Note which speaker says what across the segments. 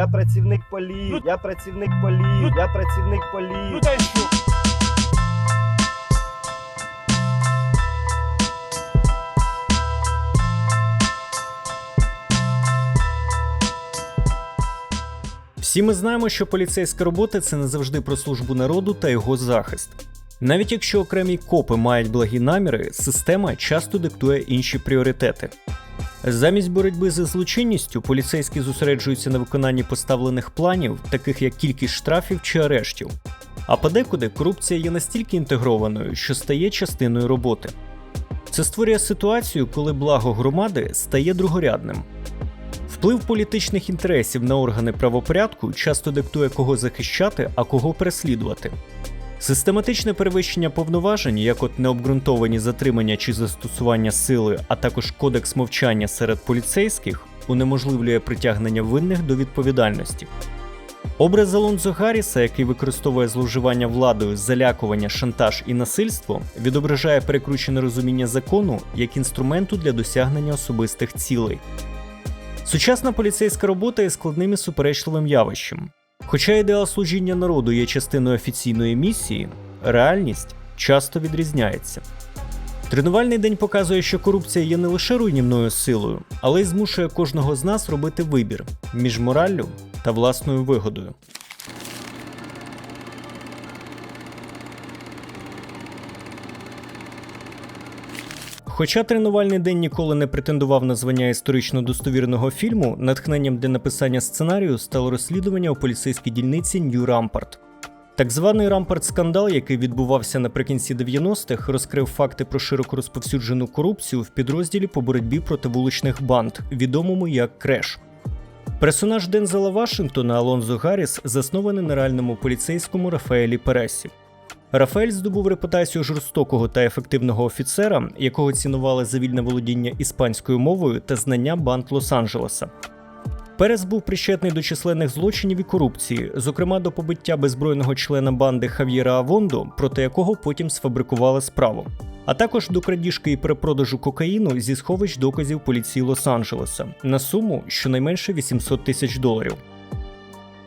Speaker 1: Я працівник поліції. Я працівник поліції. Я працівник поліції.
Speaker 2: Ну що?
Speaker 3: Всі ми знаємо, що поліцейська робота це не завжди про службу народу та його захист. Навіть якщо окремі копи мають благі наміри, система часто диктує інші пріоритети. Замість боротьби з злочинністю поліцейські зосереджуються на виконанні поставлених планів, таких як кількість штрафів чи арештів. А подекуди корупція є настільки інтегрованою, що стає частиною роботи. Це створює ситуацію, коли благо громади стає другорядним. Вплив політичних інтересів на органи правопорядку часто диктує, кого захищати, а кого переслідувати. Систематичне перевищення повноважень, як от необґрунтовані затримання чи застосування сили, а також кодекс мовчання серед поліцейських, унеможливлює притягнення винних до відповідальності. Образ Алонзо Гарріса, який використовує зловживання владою, залякування, шантаж і насильство, відображає перекручене розуміння закону як інструменту для досягнення особистих цілей. Сучасна поліцейська робота є складним і суперечливим явищем. Хоча ідеал служіння народу є частиною офіційної місії, реальність часто відрізняється. Тренувальний день показує, що корупція є не лише руйнівною силою, але й змушує кожного з нас робити вибір між мораллю та власною вигодою. Хоча тренувальний день ніколи не претендував на звання історично достовірного фільму, натхненням для написання сценарію стало розслідування у поліцейській дільниці Нью Рампарт. Так званий Рампарт скандал, який відбувався наприкінці 90-х, розкрив факти про широко розповсюджену корупцію в підрозділі по боротьбі проти вуличних банд, відомому як Креш. Персонаж Дензела Вашингтона Алонзо Гарріс заснований на реальному поліцейському Рафаелі Пересі. Рафаель здобув репутацію жорстокого та ефективного офіцера, якого цінували за вільне володіння іспанською мовою та знання банд Лос-Анджелеса. Перес був причетний до численних злочинів і корупції, зокрема до побиття беззбройного члена банди Хав'єра Авондо, проти якого потім сфабрикували справу, а також до крадіжки і перепродажу кокаїну зі сховищ доказів поліції Лос-Анджелеса на суму щонайменше 800 тисяч доларів.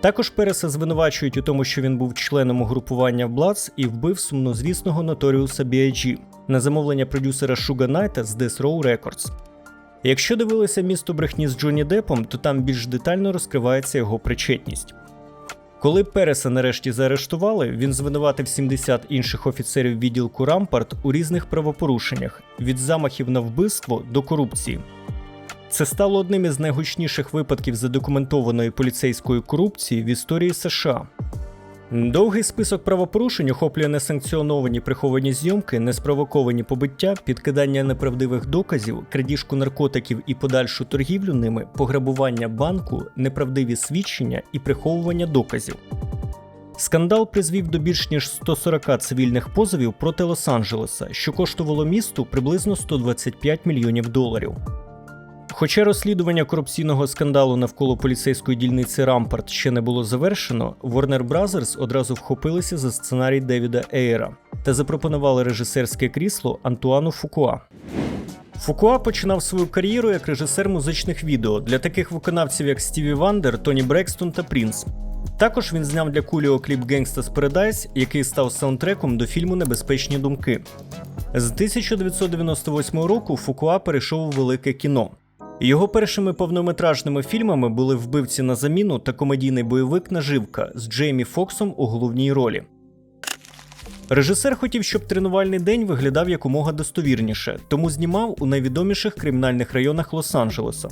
Speaker 3: Також Переса звинувачують у тому, що він був членом угрупування Блац і вбив сумнозвісного Notorious B.I.G. на замовлення продюсера Шуга Найта з Death Row Records. Якщо дивилися місто брехні з Джонні Депом, то там більш детально розкривається його причетність. Коли Переса нарешті заарештували, він звинуватив 70 інших офіцерів відділку Рампарт у різних правопорушеннях від замахів на вбивство до корупції. Це стало одним із найгучніших випадків задокументованої поліцейської корупції в історії США. Довгий список правопорушень охоплює несанкціоновані приховані зйомки, неспровоковані побиття, підкидання неправдивих доказів, крадіжку наркотиків і подальшу торгівлю ними, пограбування банку, неправдиві свідчення і приховування доказів. Скандал призвів до більш ніж 140 цивільних позовів проти Лос-Анджелеса, що коштувало місту приблизно 125 мільйонів доларів. Хоча розслідування корупційного скандалу навколо поліцейської дільниці Рампарт ще не було завершено, Warner Brothers одразу вхопилися за сценарій Девіда Ейра та запропонували режисерське крісло Антуану Фукуа. Фукуа починав свою кар'єру як режисер музичних відео для таких виконавців, як Стіві Вандер, Тоні Брекстон та Прінс. Також він зняв для Куліо кліп Gangsta's Paradise, який став саундтреком до фільму Небезпечні думки. З 1998 року Фукуа перейшов у велике кіно. Його першими повнометражними фільмами були Вбивці на заміну та комедійний бойовик Наживка з Джеймі Фоксом у головній ролі. Режисер хотів, щоб тренувальний день виглядав якомога достовірніше, тому знімав у найвідоміших кримінальних районах Лос-Анджелеса.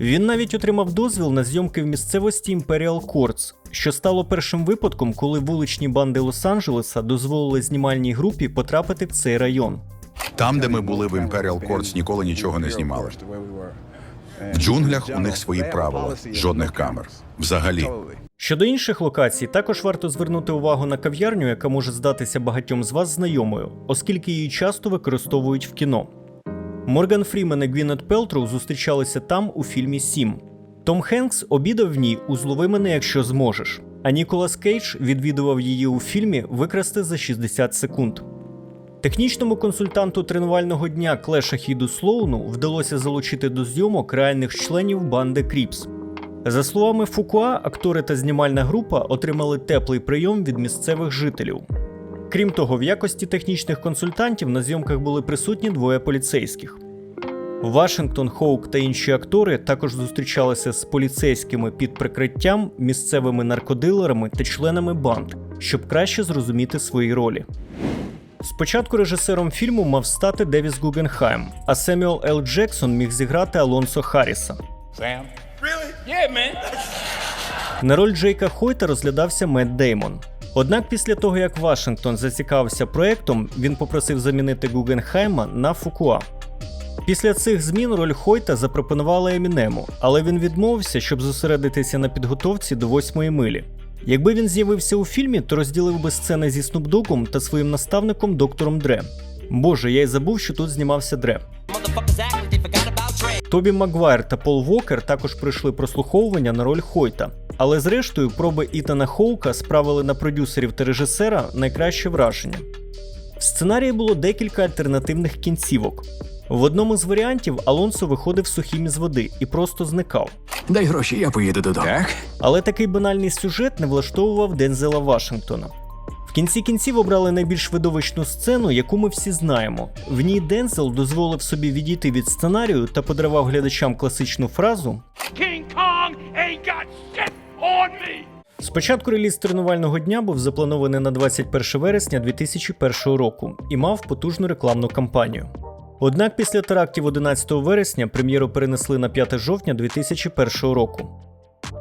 Speaker 3: Він навіть отримав дозвіл на зйомки в місцевості Imperial Courts, що стало першим випадком, коли вуличні банди Лос-Анджелеса дозволили знімальній групі потрапити в цей район.
Speaker 4: Там, де ми були в Imperial Courts, ніколи нічого не знімали. В джунглях у них свої правила, жодних камер. Взагалі.
Speaker 3: Щодо інших локацій, також варто звернути увагу на кав'ярню, яка може здатися багатьом з вас знайомою, оскільки її часто використовують в кіно. Морган Фрімен і Гвінет Пелтроу зустрічалися там у фільмі Сім. Том Хенкс обідав в ній у «Злови мене, якщо зможеш. А Ніколас Кейдж відвідував її у фільмі Викрасти за 60 секунд. Технічному консультанту тренувального дня Клеша Хіду Слоуну вдалося залучити до зйомок реальних членів банди Кріпс. За словами Фукуа, актори та знімальна група отримали теплий прийом від місцевих жителів. Крім того, в якості технічних консультантів на зйомках були присутні двоє поліцейських. Вашингтон, Хоук та інші актори також зустрічалися з поліцейськими під прикриттям, місцевими наркодилерами та членами банд, щоб краще зрозуміти свої ролі. Спочатку режисером фільму мав стати Девіс Гугенхайм, а Семюел Л. Джексон міг зіграти Алонсо Харріса. На роль Джейка Хойта розглядався Мет Деймон. Однак після того, як Вашингтон зацікавився проектом, він попросив замінити Гугенхайма на Фукуа. Після цих змін роль Хойта запропонували Емінему, але він відмовився, щоб зосередитися на підготовці до восьмої милі. Якби він з'явився у фільмі, то розділив би сцени зі Снупдоком та своїм наставником доктором Дре. Боже, я й забув, що тут знімався Дре. Тобі Магуайр та Пол Вокер також пройшли прослуховування на роль Хойта. Але зрештою проби Ітана Хоука справили на продюсерів та режисера найкраще враження. В сценарії було декілька альтернативних кінцівок. В одному з варіантів Алонсо виходив сухим із води і просто зникав.
Speaker 5: Дай гроші, я поїду додому. Так?
Speaker 3: Але такий банальний сюжет не влаштовував Дензела Вашингтона. В кінці кінців обрали найбільш видовищну сцену, яку ми всі знаємо. В ній Дензел дозволив собі відійти від сценарію та подарував глядачам класичну фразу
Speaker 2: King Kong ain't got shit on me.
Speaker 3: Спочатку реліз тренувального дня був запланований на 21 вересня 2001 року і мав потужну рекламну кампанію. Однак після терактів 11 вересня прем'єру перенесли на 5 жовтня 2001 року.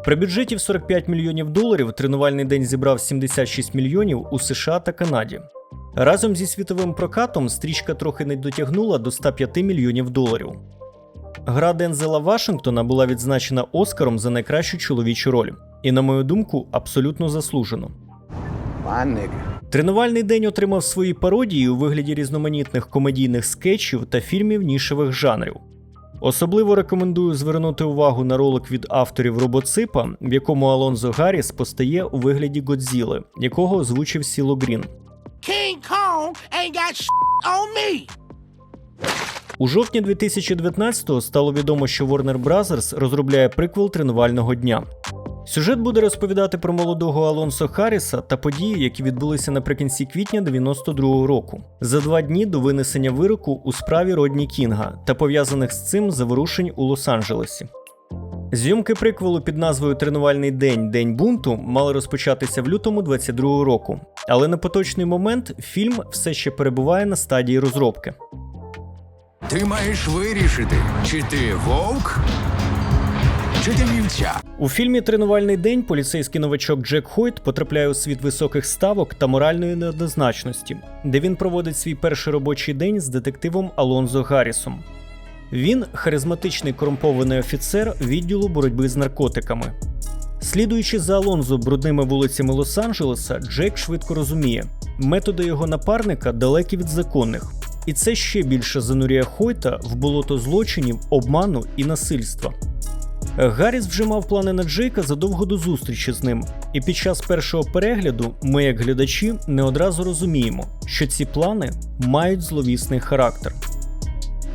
Speaker 3: При бюджеті в 45 мільйонів доларів тренувальний день зібрав 76 мільйонів у США та Канаді. Разом зі світовим прокатом стрічка трохи не дотягнула до 105 мільйонів доларів. Гра Дензела Вашингтона була відзначена Оскаром за найкращу чоловічу роль, і, на мою думку, абсолютно заслужено. Тренувальний день отримав свої пародії у вигляді різноманітних комедійних скетчів та фільмів нішевих жанрів. Особливо рекомендую звернути увагу на ролик від авторів Робоципа, в якому Алонзо Гарріс постає у вигляді Годзіли, якого озвучив Сіло Грін.
Speaker 6: King Kong ain't got shit on me.
Speaker 3: У жовтні 2019-го стало відомо, що Warner Bros. розробляє приквел тренувального дня. Сюжет буде розповідати про молодого Алонсо Харріса та події, які відбулися наприкінці квітня 92-го року, за два дні до винесення вироку у справі Родні Кінга та пов'язаних з цим заворушень у Лос-Анджелесі. Зйомки приквелу під назвою Тренувальний день День бунту мали розпочатися в лютому 22-го року, але на поточний момент фільм все ще перебуває на стадії розробки.
Speaker 5: Ти маєш вирішити, чи ти вовк, чи вівця.
Speaker 3: У фільмі Тренувальний день поліцейський новачок Джек Хойт потрапляє у світ високих ставок та моральної неоднозначності, де він проводить свій перший робочий день з детективом Алонзо Гаррісом. Він харизматичний корумпований офіцер відділу боротьби з наркотиками. Слідуючи за Алонзо брудними вулицями Лос-Анджелеса, Джек швидко розуміє, методи його напарника далекі від законних, і це ще більше занурює Хойта в болото злочинів, обману і насильства. Гарріс вже мав плани на Джейка задовго до зустрічі з ним, і під час першого перегляду ми, як глядачі, не одразу розуміємо, що ці плани мають зловісний характер.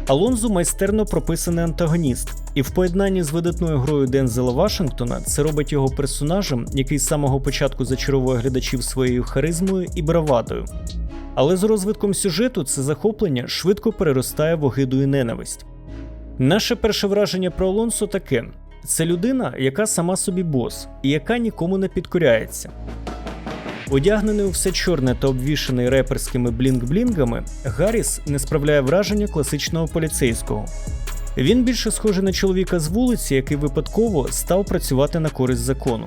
Speaker 3: Алонзо майстерно прописаний антагоніст, і в поєднанні з видатною грою Дензела Вашингтона це робить його персонажем, який з самого початку зачаровує глядачів своєю харизмою і бравадою. Але з розвитком сюжету це захоплення швидко переростає в огиду і ненависть. Наше перше враження про Алонсо таке: це людина, яка сама собі бос, і яка нікому не підкоряється. Одягнений у все чорне та обвішаний реперськими блінг-блінгами, Гарріс не справляє враження класичного поліцейського. Він більше схожий на чоловіка з вулиці, який випадково став працювати на користь закону.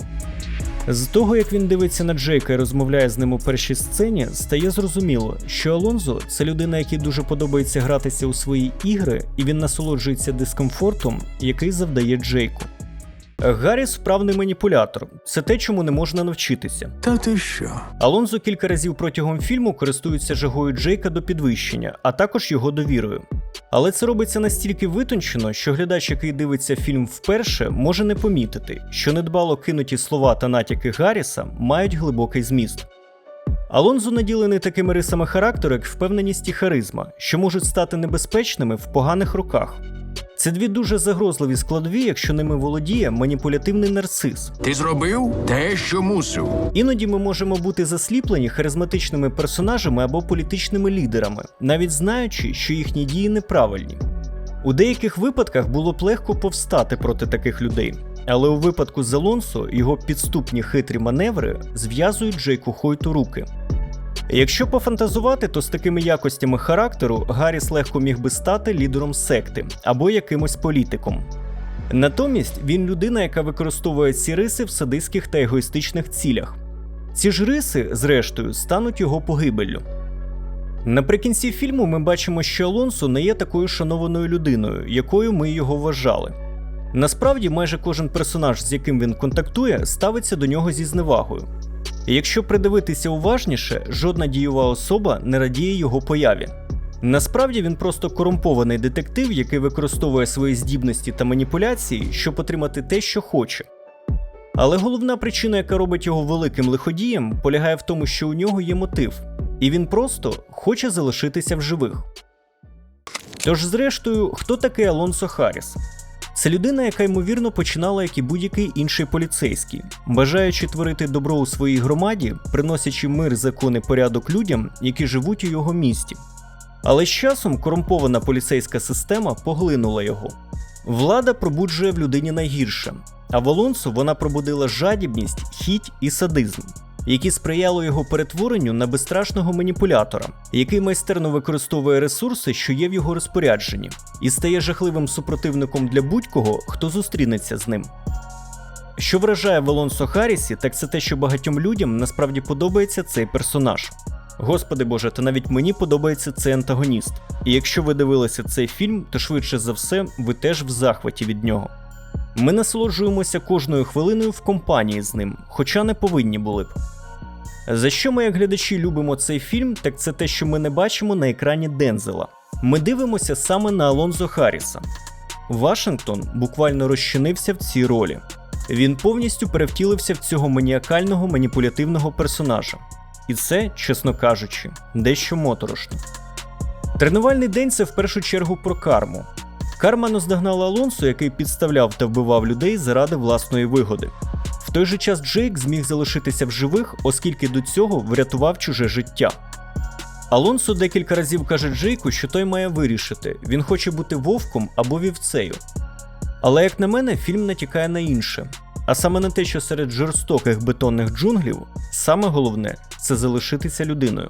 Speaker 3: З того, як він дивиться на Джейка і розмовляє з ним у першій сцені, стає зрозуміло, що Алонзо це людина, якій дуже подобається гратися у свої ігри, і він насолоджується дискомфортом, який завдає Джейку. Гарріс вправний маніпулятор. Це те, чому не можна навчитися.
Speaker 5: Та ти що?
Speaker 3: Алонзо кілька разів протягом фільму користується жагою Джейка до підвищення, а також його довірою. Але це робиться настільки витончено, що глядач, який дивиться фільм вперше, може не помітити, що недбало кинуті слова та натяки Гарріса мають глибокий зміст. Алонзо наділений такими рисами характеру, як впевненість і харизма, що можуть стати небезпечними в поганих руках. Це дві дуже загрозливі складові, якщо ними володіє маніпулятивний нарцис.
Speaker 5: Ти зробив те, що мусив.
Speaker 3: Іноді ми можемо бути засліплені харизматичними персонажами або політичними лідерами, навіть знаючи, що їхні дії неправильні. У деяких випадках було б легко повстати проти таких людей, але у випадку з Алонсо його підступні хитрі маневри зв'язують Джейку Хойту руки. Якщо пофантазувати, то з такими якостями характеру Гарріс легко міг би стати лідером секти або якимось політиком. Натомість він людина, яка використовує ці риси в садистських та егоїстичних цілях. Ці ж риси, зрештою, стануть його погибеллю. Наприкінці фільму ми бачимо, що Алонсо не є такою шанованою людиною, якою ми його вважали. Насправді, майже кожен персонаж, з яким він контактує, ставиться до нього зі зневагою. Якщо придивитися уважніше, жодна дієва особа не радіє його появі. Насправді він просто корумпований детектив, який використовує свої здібності та маніпуляції, щоб отримати те, що хоче. Але головна причина, яка робить його великим лиходієм, полягає в тому, що у нього є мотив, і він просто хоче залишитися в живих. Тож, зрештою, хто такий Алонсо Харріс? Це людина, яка ймовірно починала як і будь-який інший поліцейський, бажаючи творити добро у своїй громаді, приносячи мир, закон порядок людям, які живуть у його місті. Але з часом корумпована поліцейська система поглинула його. Влада пробуджує в людині найгірше, а в Алонсо вона пробудила жадібність, хіть і садизм, які сприяло його перетворенню на безстрашного маніпулятора, який майстерно використовує ресурси, що є в його розпорядженні, і стає жахливим супротивником для будь-кого, хто зустрінеться з ним. Що вражає в Алонсо Харрісі, так це те, що багатьом людям насправді подобається цей персонаж. Господи Боже, та навіть мені подобається цей антагоніст. І якщо ви дивилися цей фільм, то швидше за все ви теж в захваті від нього. Ми насолоджуємося кожною хвилиною в компанії з ним, хоча не повинні були б. За що ми, як глядачі, любимо цей фільм, так це те, що ми не бачимо на екрані Дензела. Ми дивимося саме на Алонзо Харріса. Вашингтон буквально розчинився в цій ролі. Він повністю перевтілився в цього маніакального маніпулятивного персонажа. І це, чесно кажучи, дещо моторошно. Тренувальний день це в першу чергу про карму. Карма наздогнала Алонсо, який підставляв та вбивав людей заради власної вигоди. В той же час Джейк зміг залишитися в живих, оскільки до цього врятував чуже життя. Алонсо декілька разів каже Джейку, що той має вирішити, він хоче бути вовком або вівцею. Але, як на мене, фільм натякає на інше. А саме на те, що серед жорстоких бетонних джунглів саме головне це залишитися людиною.